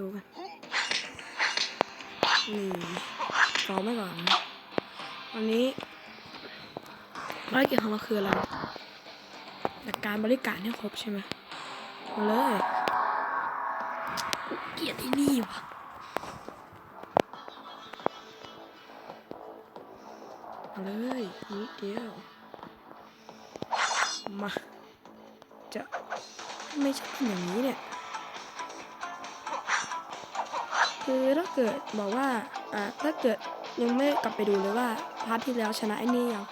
ดูกันนี่ซ้อมไว้ก่อนวันนี้ภารกิจของเราคืออะไรจัดการบริการให้ครบใช่ไหมมาเลย เกียดที่นี่วะมาเลยนิดเดียว มา จะไม่ใช่อย่างนี้เนี่ย คือถ้าเกิดบอกว่าอ่าถ้าเกิดยังไม่กลับไปดูเลยว่าพาร์ทที่แล้วชนะไอ้นี่ยัง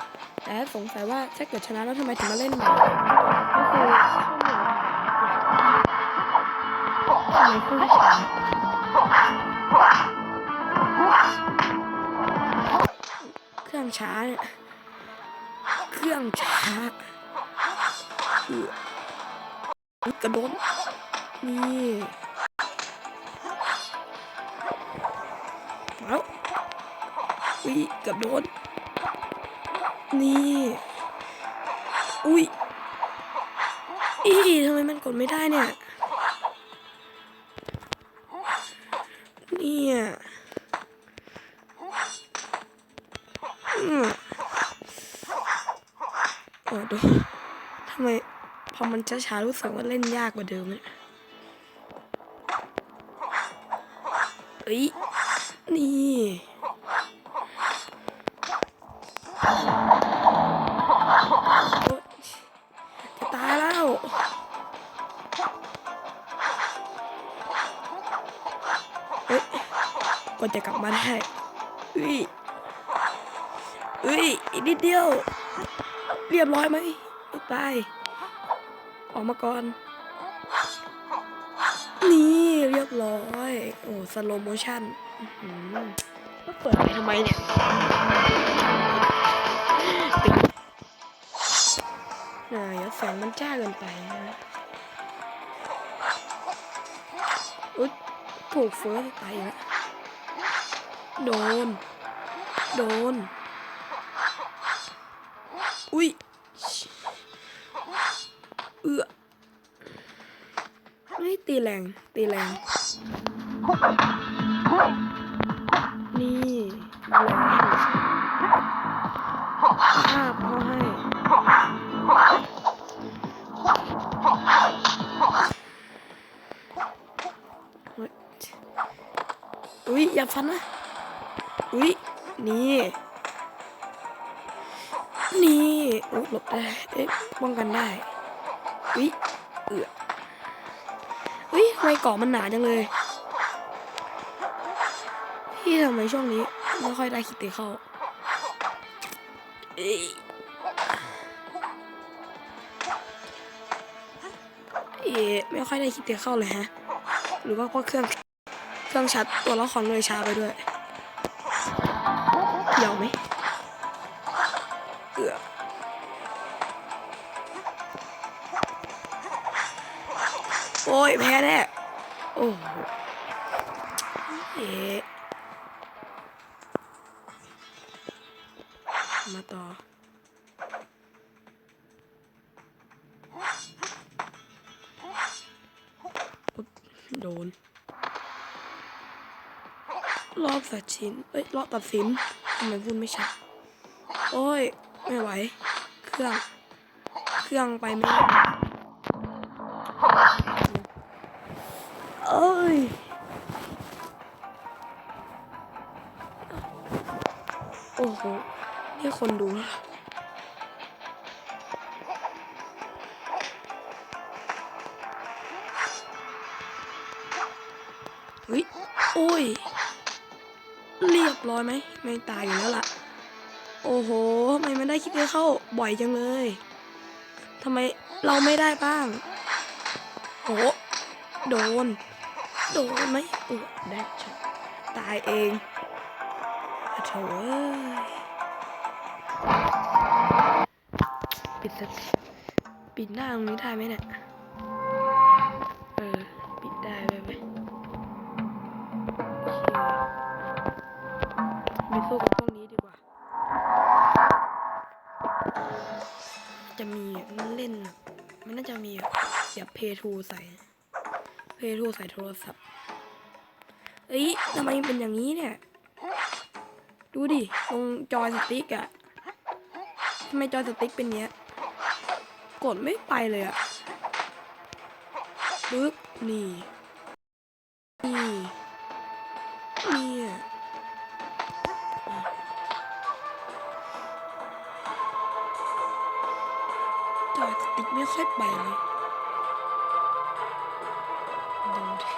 แต่สงสัยว่าถ้าเกิดชนะแล้วทำไมถึงมาเล่นใหม่ก็คือทำไมเพิ่งชนะเครื่องช้าเนี่ยเครื่องช้าเอือกระโดดนี่ อุ้ยกระโดดนี่อุ้ยอีทำไมมันกดไม่ได้เนี่ยเนี่ยอืมโอ้ดูทำไมพอมันช้าๆรู้สึกว่าเล่นยากกว่าเดิมเนี่ยเอ้ยนี่ อุ้ยอีกนิดเดียว เรียบร้อยไหมไตายออกมาก่อน นี่เรียบร้อย โอ้สโลโมชั่นก็เปิดไปทำไมเนี่ยน่าอย่าแสงมันจ้าเกินไปนะอุ๊ยถูกเฟิร์สไปแล้วโดน โดน อุ้ยเอื้อไม่ตีแรงตีแรง นี่แรงภาพเขาให้อุ้ยอย่าฟันนะอุ้ยนี่ นี่อุ๊ยหลบได้ เอ๊ะป้องกันได้อุ้ยเอืออุ้ยทำไมเกาะมันหนาจังเลย พี่ทำไมช่วงนี้ไม่ค่อยได้คิดเตะเข้าเอ้ยเอ๊ะไม่ค่อยได้คิดเตะเข้าเลยฮะ หรือว่าเพราะเครื่องเครื่องชัดตัวละครเลยช้าไปด้วยเดี๋ยวไหม ยแพ้แน่โอ้โหเอ๊ะมาต่อโดน รอบตัดสินเอ้ย รอบตัดสินทำไมพูดไม่ชัด โอ้ย ไม่ไหว เครื่อง เครื่องไปไม่ได้ คนดู เฮ้ย โอ้ย เรียบร้อยไหม ไม่ตายอยู่แล้วล่ะ โอ้โหทำไมไม่ได้คิดให้เข้าบ่อยจังเลยทำไมเราไม่ได้บ้าง โอ้โหโดน โดนไหมเออได้ช็อตตายเองโถ ปิดสักปิดหน้าตรงนี้ได้ไหมเนี่ยเออปิดได้ไหมไหมโอเคไปสู้กับพวกนี้ดีกว่า จะมีมันเล่นอะมันน่าจะมีอะเสียบเพทูใส่เพทูใส่โทรศัพท์เอ้ยทำไมมันเป็นอย่างนี้เนี่ย ดูดิตรงจอยสติ๊กอะทำไมจอยสติ๊กเป็นเนี้ย กดไม่ไปเลยอะปึ๊บนี่นี่นี่อะจอยสติ๊กไม่ค่อยไปเลยดูดิ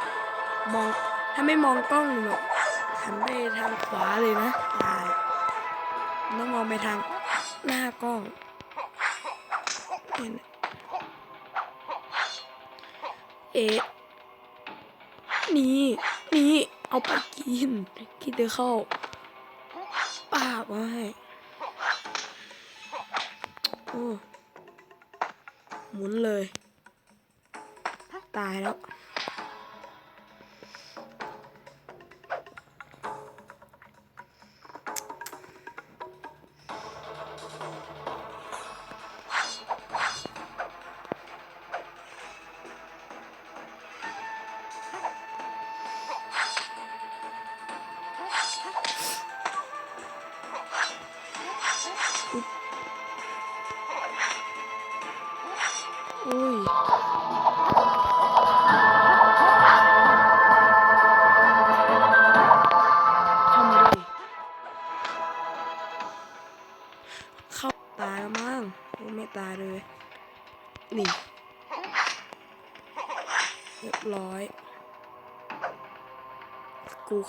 มองถ้าไม่มองกล้องแบบหันไปทางขวาเลยนะตายต้องมองไปทางหน้ากล้อง เนี่ยนะเอ๊ะนี่นี่เอาไปกินกินเดี๋ยวเข้าป้ามาให้โอ้หมุนเลย ตายแล้ว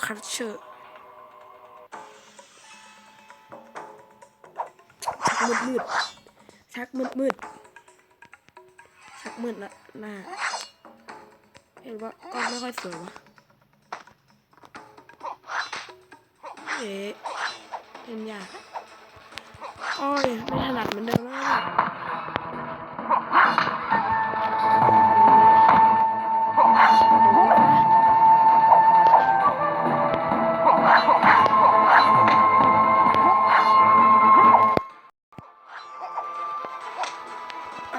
คัตเชอร์ชักมืดมืดๆชักมืดมืดๆชักมืดละหน้าเห็นว่ากล้องไม่ค่อยสวยวะเอ๊ะเป็นยากโอ้ยไม่ถนัดเหมือนเดิมแล้ว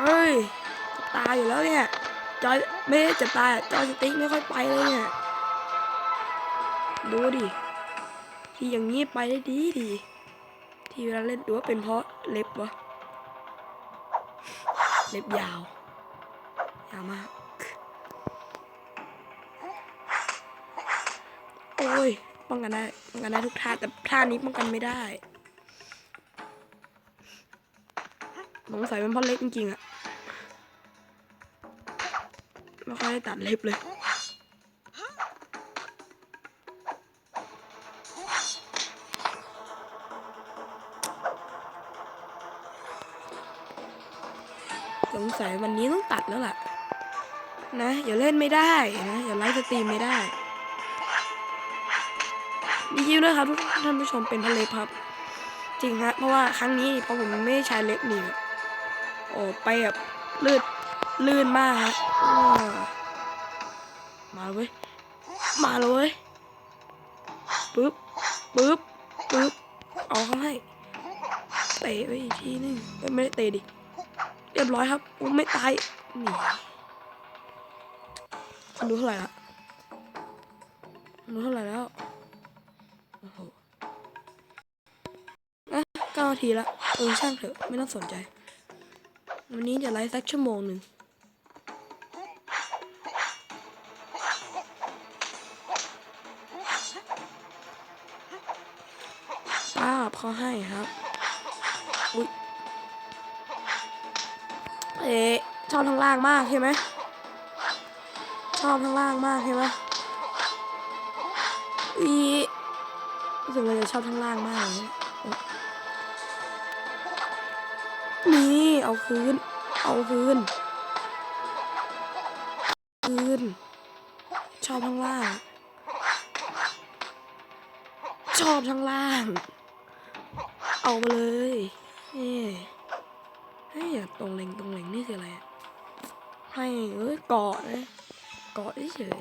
เอ้ยตายอยู่แล้วเนี่ยจอยไม่ได้จะตายจอยสติ๊กไม่ค่อยไปเลยเนี่ยดูดิที่อย่างนี้ไปได้ดีดีที่เวลาเล่นดูว่าเป็นเพราะเล็บวะเล็บยาวยาวมากโอ้ยป้องกันได้ป้องกันได้ทุกท่าแต่ท่านี้ป้องกันไม่ได้สงสัยเป็นเพราะเล็บจริงๆอะ ไม่ค่อยได้ตัดเล็บเลยสงสัยวันนี้ต้องตัดแล้วล่ะ นะ อย่าเล่นไม่ได้นะ อย่าไลฟ์สตรีมไม่ได้ดียิ้วด้วยครับ ทุกท่านผู้ชมเป็นทะเลครับ จริงฮะเพราะว่าครั้งนี้พอผมไม่ใช้เล็บหนีบโอ้ไปแบบลื่น ลื่นมากฮะมาเลยเว้ยมาเลยปึ๊บปึ๊บปึ๊บเอาเขาให้เตะไปอีกทีนึงไม่ได้เตะดิเรียบร้อยครับไม่ตายนี่คนดูเท่าไหร่ละคนดูเท่าไหร่แล้วโอ้โหอะเก้านาทีละเออช่างเถอะไม่ต้องสนใจ วันนี้จะไลฟ์สักชั่วโมงหนึ่ง เขาให้ครับอุ๊ยเอ๊ะชอบทางล่างมากใช่ไหมชอบทางล่างมากใช่ไหมอีรู้สึกว่าจะชอบทางล่างมากเลยเนี่ยโอ๊ะนี่เอาคืน เอาคืน คืน ชอบทางล่าง ชอบทางล่าง เอามาเลยนี่ให้ยตรงเล็งตรงเล็งนี่คืออะไรให้เอ้ยเกาะนะเกาะเฉย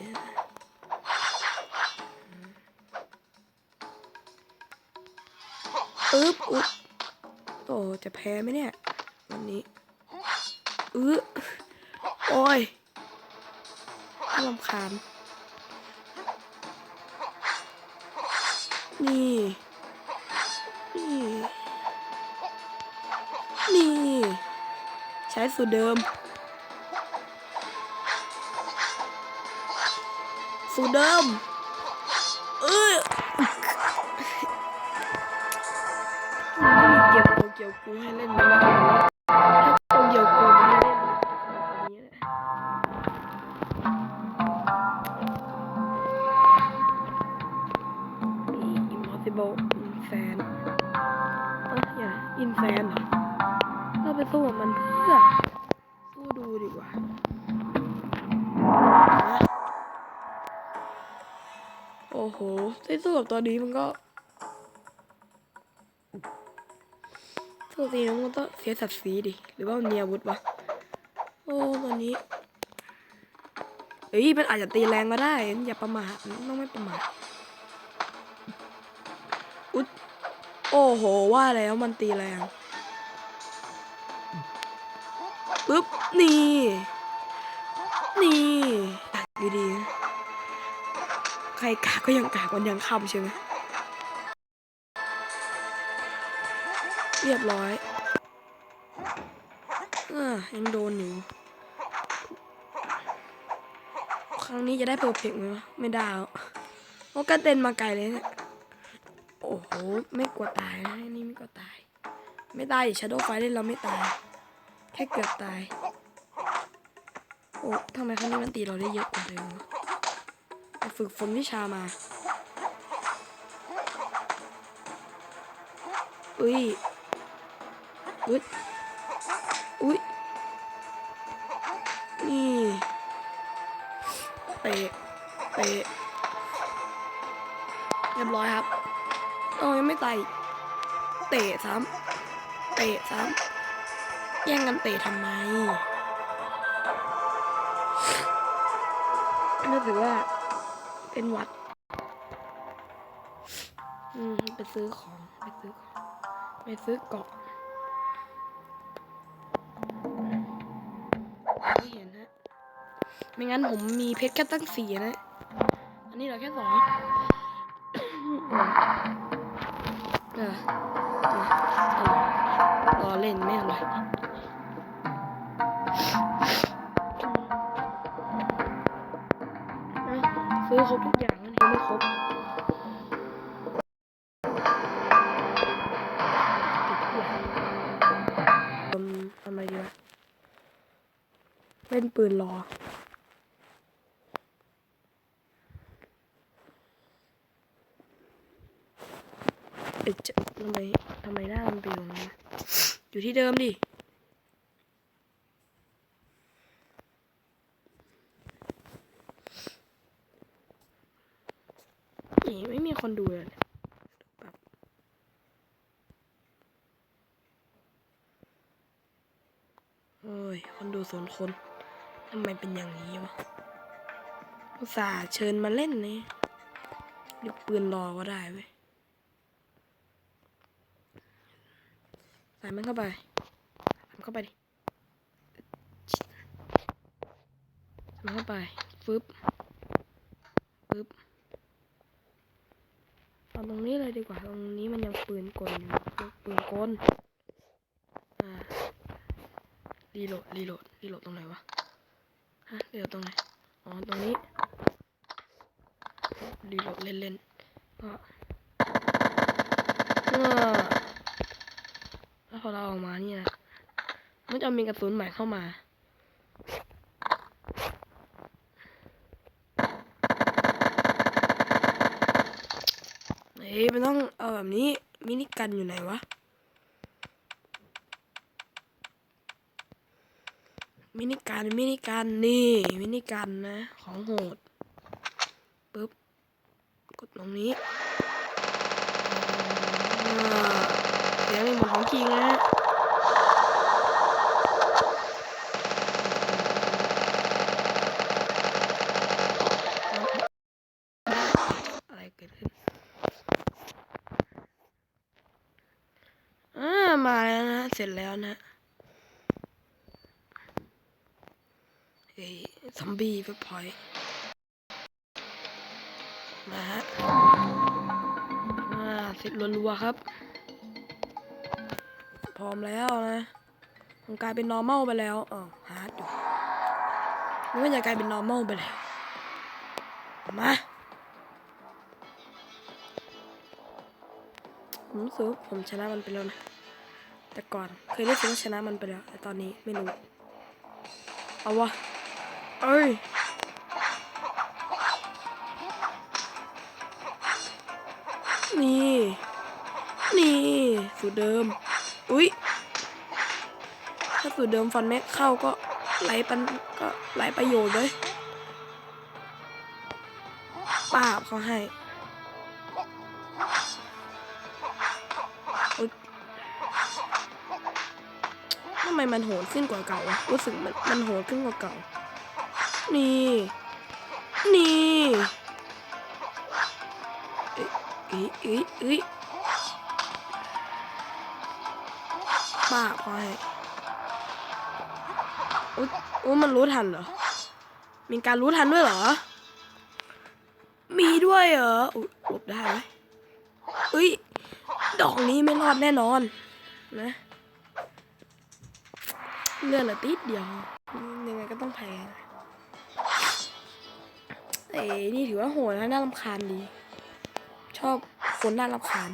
อึ๊บอุ๊บโอ้จะแพ้ไหมเนี่ยวันนี้อือโอ้ยน่ารำคาญนี่นี่ ใช้สูตรเดิม สูตรเดิม เอ้ยเกมโตเกียวกูให้เล่นไหมว สู้กับมันเพื่อสู้ดูดีกว่าโอ้โหได้สู้กับตัวนี้มันก็สู้ตีนั้นมันก็เสียศักดิ์ศรีดิ หรือว่ามันมีอาวุธวะ โอ้ตัวนี้เฮ้ยมันอาจจะตีแรงก็ได้ อย่าประมาทต้องไม่ประมาทอุ๊ยโอ้โห ว่าแล้วมันตีแรง ปึ๊บ นี่ นี่ตักดีๆใครกาก็ยังกากวันยังคำใช่ไหมเรียบร้อยเอ่ยังโดนอยู่ครั้งนี้จะได้เพอร์เฟกต์ไหมวะไม่ได้แล้วเพราะกระเด็นมาไกลเลยเนี่ยโอ้โห ไม่กลัวตายนะนี่ไม่กลัวตาย ไม่ตายชาโดว์ไฟเล่นเราไม่ตาย แค่เกือบตาย โอ้ทำไมครั้งนี้มันตีเราได้เยอะกว่าเดิมฝึกฝนวิชามาอุ้ย อุ้ย อุ้ย นี่เตะเตะเรียบร้อยครับ โอ้ยังไม่ตายเตะซ้ำเตะซ้ำ แย่งกันเตะทำไมรู้สึกว่าเป็นวัด อืม ไปซื้อของ ไปซื้อของไปซื้อเกาะไม่เห็นฮะ ไม่งั้นผมมีเพชรแค่ตั้งสี่นะ อันนี้เหลือแค่สองเออเออรอเล่นไม่อร่อย เล่นปืนรอ เอ๊ะจทำไมทำไมหน้ามันเป็นอย่างนี้วะอยู่ที่เดิมดิ นี่ไม่มีคนดูเลยโอ้ย คนดูสนคน ทำไมเป็นอย่างนี้วะอุตส่าห์เชิญมาเล่นนี่ยกปืนรอก็ได้เว้ยใส่มันเข้าไปใส่มันเข้าไปดิใส่มันเข้าไป ฟึบ ฟึบ เอาตรงนี้เลยดีกว่า ตรงนี้มันยังปืนกลอยู่ปืนกล อ่า รีโหลด รีโหลด รีโหลดตรงไหนวะ ฮะรีโหลดตรงไหน อ๋อ ตรงนี้รีโหลดเล่นๆ ก็เมื่อแล้วพอเราออกมานี่นะ มันจะมีกระสุนใหม่เข้ามาเอ้ยมันต้องเอาแบบนี้ มินิกันอยู่ไหนวะ มินิกันมินิกันนี่มินิกันนะ ของโหดปึ๊บกดตรงนี้อ่าเสียงนี่เหมือนของจริงนะอะไรกิดขึ้นอ่ามาแล้วนะ เสร็จแล้วนะ เฮ้ย ซอมบี้เว็บพอยต์มาฮะอ่าเสร็จรัวๆครับ พร้อมแล้วนะผมกลายเป็น normal ไปแล้วอ๋อฮาร์ดอยู่นึกว่าจะกลายเป็น normal ไปแล้วมาผมรู้สึกผมชนะมันไปแล้วนะ แต่ก่อนเคยรู้สึกว่าชนะมันไปแล้ว แต่ตอนนี้ไม่รู้ เอาวะ เอ้ยนี่นี่สูตรเดิม อุ๊ย ถ้าสูตรเดิมฟันไม่เข้าก็ไหลปันก็ไหลประโยชน์เลยป้าบเขาให้ทำไมมันโหดขึ้นกว่าเก่าวะรู้สึกมันมันโหดขึ้นกว่าเก่า นี่ นี่เอ้ยเอ้ยเอ้ยป้าบเขาให้อุ๊ยอุ๊ยมันรู้ทันเหรอ มีการรู้ทันด้วยเหรอ มีด้วยเหรอหลบได้ไหมเอ้ย ดอกนี้ไม่รอดแน่นอน นะ เลื่อนลือติดเดียว ยังไงก็ต้องแพ้ เอ้นี่ถือว่าโหดนะน่ารำคาญดี ชอบคนน่ารำคาญ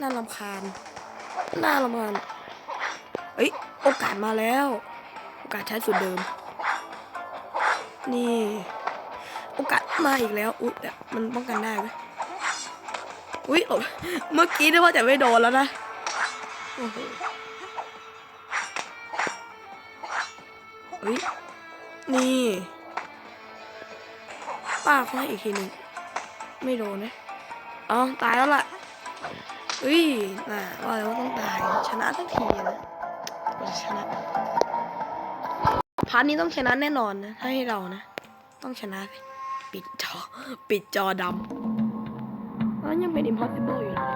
น่ารำคาญน่ารำคาญเอ้ยโอกาสมาแล้ว โอกาสใช้สูตรเดิม นี่ โอกาสมาอีกแล้ว อุ๊ยแต่มันป้องกันได้ไหมอุ๊ยเมื่อกี้นึกว่าจะไม่โดนแล้วนะโอ้โหเฮ้ยนี่ ป้าเขาให้อีกทีหนึ่งไม่โดนนะอ๋อตายแล้วล่ะเฮ้ยน่ะว่าแล้วว่าต้องตายชนะสักทีนะกว่าจะชนะพาร์ทนี้ต้องชนะแน่นอนนะถ้าให้เรานะ ต้องชนะสิปิดจอปิดจอดำแล้วยังเป็น impossible อยู่เลย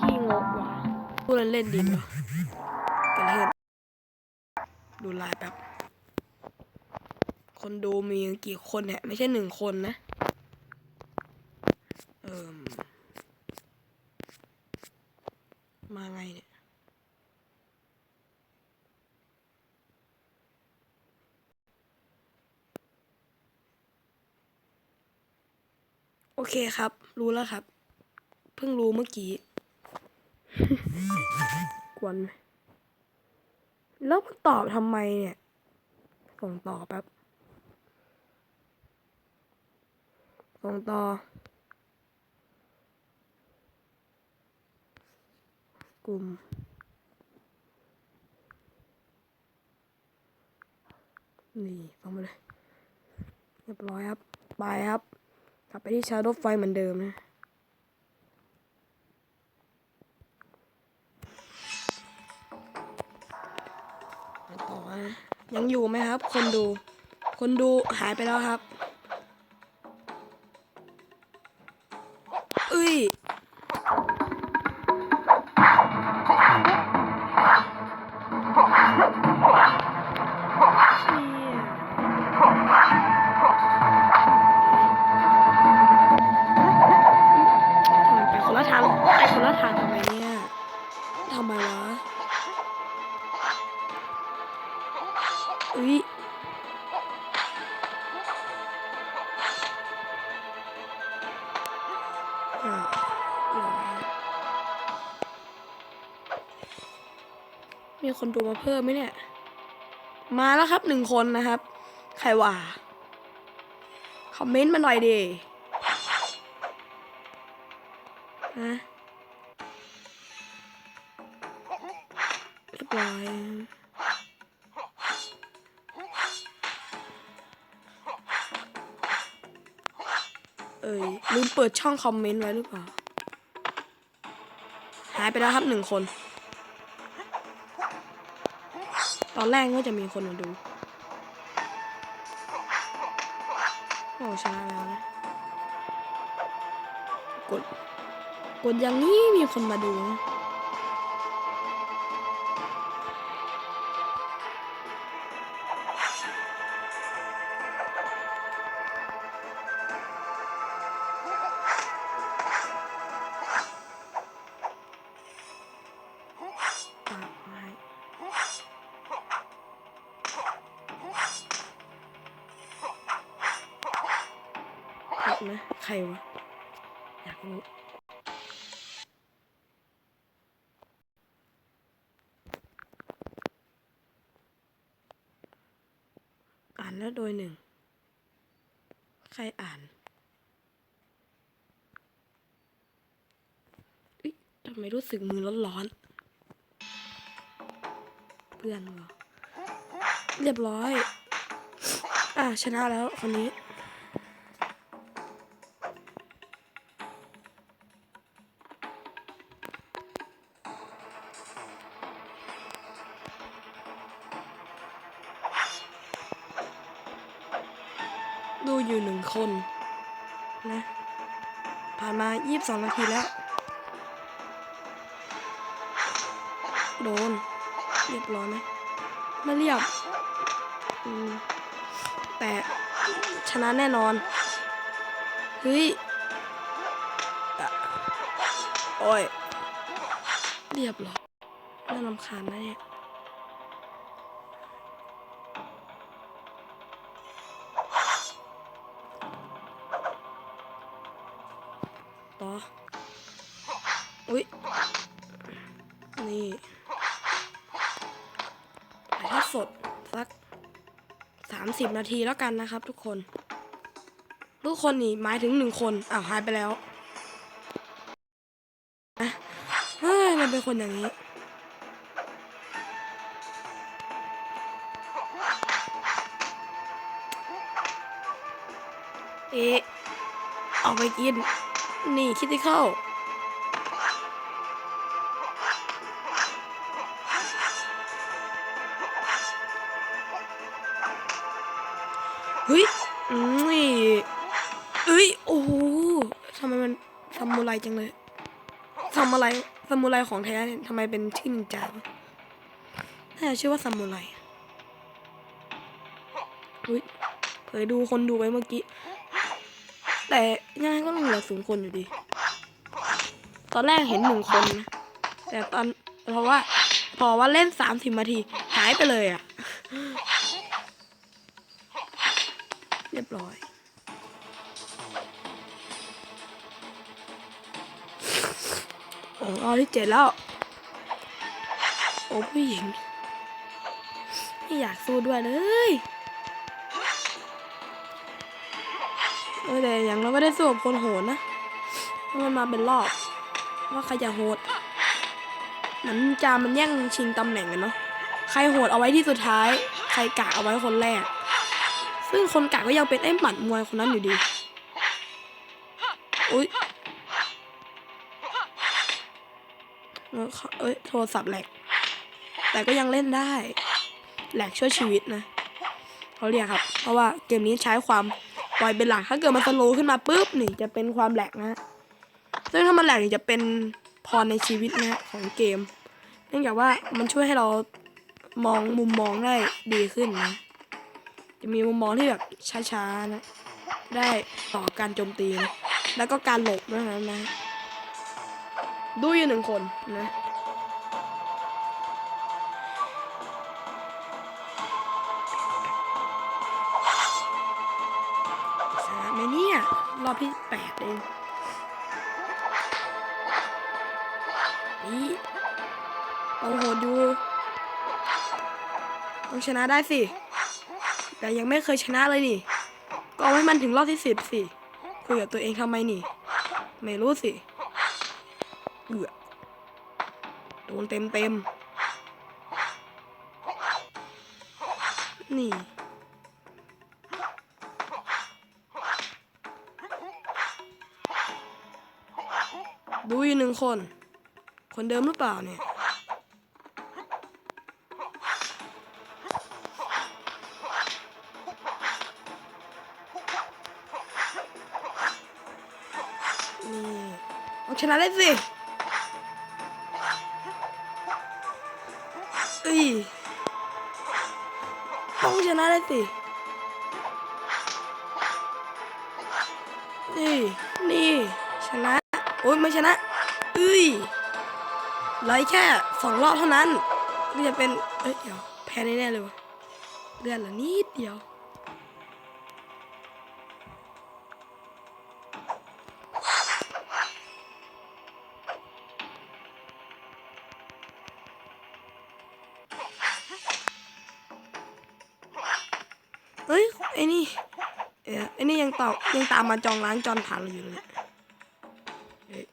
ขี้งกว่ะพูดเล่นๆดีกว่ากันเถอะดูไลน์แป๊บ คนดูมีกี่คนเนี่ยไม่ใช่หนึ่งคนนะ เอิมมาไงเนี่ยโอเคครับ รู้แล้วครับ เพิ่งรู้เมื่อกี้ กวนไหมแล้วตอบทำไมเนี่ย ส่งต่อแป๊บ ส่งต่อ กลุ่ม นี่ส่งมาเลยเรียบร้อยครับ ไปครับ กลับไปที่ชาร์ดไฟเหมือนเดิมนะต่อนะยังอยู่ไหมครับ คนดู คนดูหายไปแล้วครับ มีคนดูมาเพิ่มไหมเนี่ย มาแล้วครับหนึ่งคนนะครับ ใครว่า คอมเมนต์มาหน่อยดิฮะเรียบร้อยเอ้ยลืมเปิดช่องคอมเมนต์ไว้หรือเปล่า หายไปแล้วครับหนึ่งคน อนแรกก็จะมีคนมาดูโอ้ชนะแล้วนะกด กดอย่างนี้มีคนมาดูนะ นะใครวะ อยากรู้อ่านแล้วโดยหนึ่ง ใครอ่านอุ๊ยทำไมรู้สึกมือร้อนๆเพื่อนเหรอ เรียบร้อย อะชนะแล้วคนนี้ คนนะ ผ่านมา 22 นาทีแล้ว โดน เรียบร้อยไหมไม่เรียบแต่ชนะแน่นอน เฮ้ยโอ้ย เรียบร้อยน่ารำคาญนะเนี่ย สิบนาทีแล้วกันนะครับ ทุกคน ทุกคนนี่หมายถึงหนึ่งคนอ้าวหายไปแล้วนะเฮ้ยมันเป็นคนอย่างนี้เอ๊ะเอาไปกิน นี่คิดที่เข้า เฮ้ยอืมนี่เอ้ย โอ้โหทำไมมันซามูไรจังเลยซามูไรซามูไรของแท้เนี่ยทำไมเป็นชื่อนินจาน่าจะชื่อว่าซามูไรอุ้ยเผยดูคนดูไว้เมื่อกี้ แต่ยังไงก็ต้องเหลือศูนย์คนอยู่ดี ตอนแรกเห็นหนึ่งคนนะแต่ตอนเพราะว่า พอว่าเล่นสามสิบนาที หายไปเลยอะ่ ที่เจ็ดแล้ว โอ้ผู้หญิง ไม่อยากสู้ด้วยเลยเออแต่อย่างเราก็ได้สู้กับคนโหดนะมันมาเป็นรอบ ว่าใครจะโหดเหมือนจามันแย่งชิงตำแหน่งกันเนาะใครโหดเอาไว้ที่สุดท้าย ใครกะเอาไว้คนแรก ซึ่งคนกะก็ยังเป็นไอ้หมัดมวยคนนั้นอยู่ดี อุ้ย เอ้ยโทรศัพท์แหลก แต่ก็ยังเล่นได้ แหลกช่วยชีวิตนะเขาเรียกครับ เพราะว่าเกมนี้ใช้ความปล่อยเป็นหลัก ถ้าเกิดมันสโลขึ้นมาปุ๊บนี่จะเป็นความแหลกนะ ซึ่งถ้ามันแหลกนี่จะเป็นพรในชีวิตนะฮะของเกม เนื่องจากว่ามันช่วยให้เรามองมุมมองได้ดีขึ้นนะ จะมีมุมมองที่แบบช้าๆนะ ได้ต่อการโจมตีนะแล้วก็การหลบด้วยนะนะ ดูอยู่หนึ่งคนนะชนะไหมเนี่ย รอบที่แปดเองนี่เอาโหดอยู่ต้องชนะได้สิ แต่ยังไม่เคยชนะเลยนี่ ก็เอาให้มันถึงรอบที่สิบสิ คุยกับตัวเองทำไมนี่ ไม่รู้สิ เอือโดนเต็มเต็มนี่ ดูอยู่หนึ่งคน คนเดิมหรือเปล่าเนี่ยนี่ต้องชนะได้สิ เอ้ยต้องชนะได้สินี่นี่ชนะ โอ้ยไม่ชนะเอ้ยเหลยแค่สองรอบเท่านั้นก็จะเป็นเอ้ยเดี๋ยวแพ้แน่ๆเลยวะเลือดเหลือนิดเดียว ไอ้นี่ยังตอบยังตามมาจองล้างจอนผ่านเราอยู่เลยอ้ย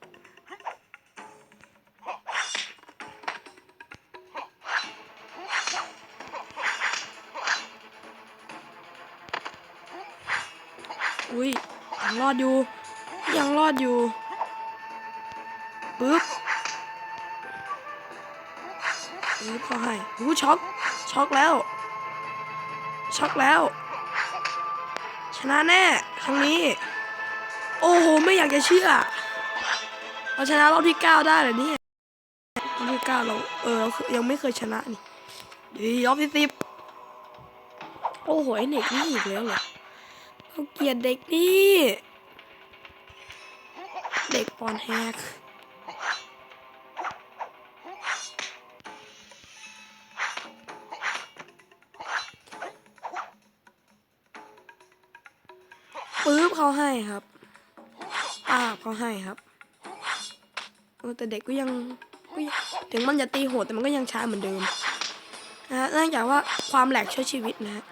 อุ้ยยังรอดอยู่ ยังรอดอยู่ปึ๊บปึ๊บเขาให้หูช็อกช็อกแล้ว ช็อกแล้ว ชนะแน่ ครั้งนี้ โอ้โห ไม่อยากจะเชื่อ เราชนะรอบที่เก้าได้เลยเนี่ยรอบที่เก้าเรา เออเรายังไม่เคยชนะนี่ดีรอบที่สิบโอ้โหไอเด็กนี่อีกแล้วเหรอเราเกลียดเด็กนี่ เด็กปอนแฮก ให้ครับป้าบเขาให้ครับเออแต่เด็กก็ยังก็ยังถึงมันจะตีโหดแต่มันก็ยังช้าเหมือนเดิมนะฮะเนื่องจากว่าความแหลกช่วยชีวิตนะฮะ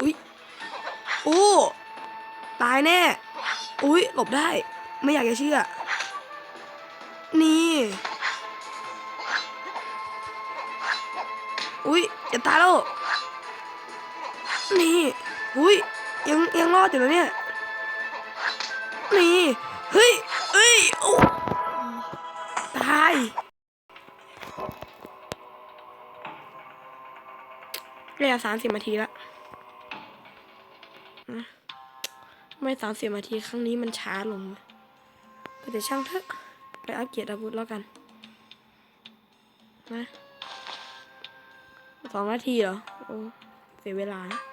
อุ้ยโอ้ตายแน่ อุ้ยหลบได้ไม่อยากจะเชื่อ นี่ อุ้ยจะตายแล้ว นี่ อุ้ย อดอยู่นะเนี่ย นี่ เฮ้ยเฮ้ยโอ้ตายเรียสามสิบนาทีละไม่สามสิบนาทีครั้งนี้มันช้าลงเลยก็แต่ช่างเถอะ ไปอัปเกรดอาวุธแล้วกันนะสองนาทีเหรอ โอ้ เสียเวลานะ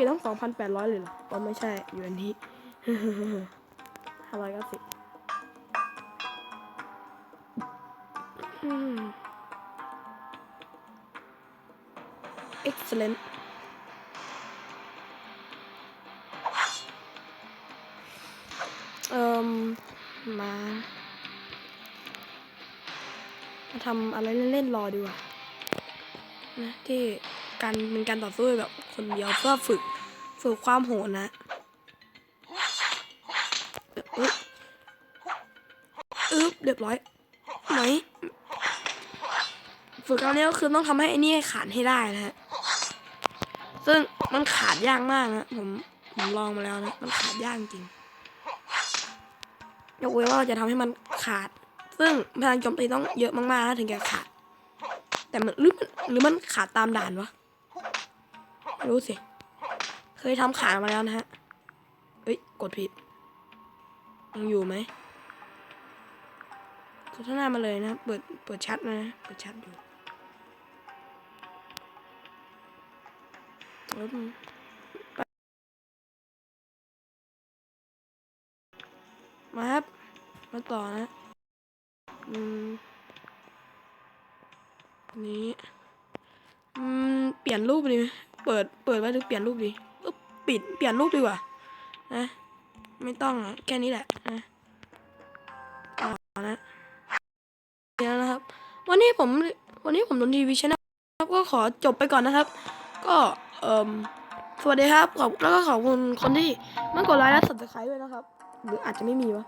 กรดต้องสองพันแปดร้อยเลยเหรออ๋อไม่ใช่ อยู่อันนี้ห้าร้อยเก้าสิบอืม excellent เอ่มมา มาทำอะไรเล่นๆรอดีกว่านะที่การเป็นการต่อสู้แบบคนเดียวเพื่อฝึกฝึกความโหดนะอึ๊บอึ๊บเรียบร้อยไหมฝึกคราวนี้ก็คือต้องทำให้ไอ้นี่ขาดให้ได้นะฮะซึ่งมันขาดยากมากนะผมผมลองมาแล้วนะมันขาดยากจริงยกเว้นว่าเราจะทำให้มันขาด ซึ่งพลังโจมตีต้องเยอะมากๆนะถึงจะขาด แต่มันหรือมันหรือมันขาดตามด่านวะ ไม่รู้สิ เคยทำขาดมาแล้วนะฮะ เอ้ย กดผิดยังอยู่ไหมกดข้าหน้ามาเลยนะ เปิด เปิดชัดนะ เปิดชัดอยู่เอิ่มไปมาครับ มาต่อนะ อืม นี้ อืม เปลี่ยนรูปดีไหม เปิด เปิดไว้หรือเปลี่ยนรูปดีเออปิด เปลี่ยนรูปดีกว่านะไม่ต้องแค่นี้แหละนะต่อนะเดี๋ยวนะครับ วันนี้ผม วันนี้ผมดนทีวีชนะครับ ก็ขอจบไปก่อนนะครับ ก็เอ่มสวัสดีครับ ขอบแล้วก็ขอบคุณคนที่มากดไลค์และ subscribe ด้วยนะครับ หรืออาจจะไม่มีวะ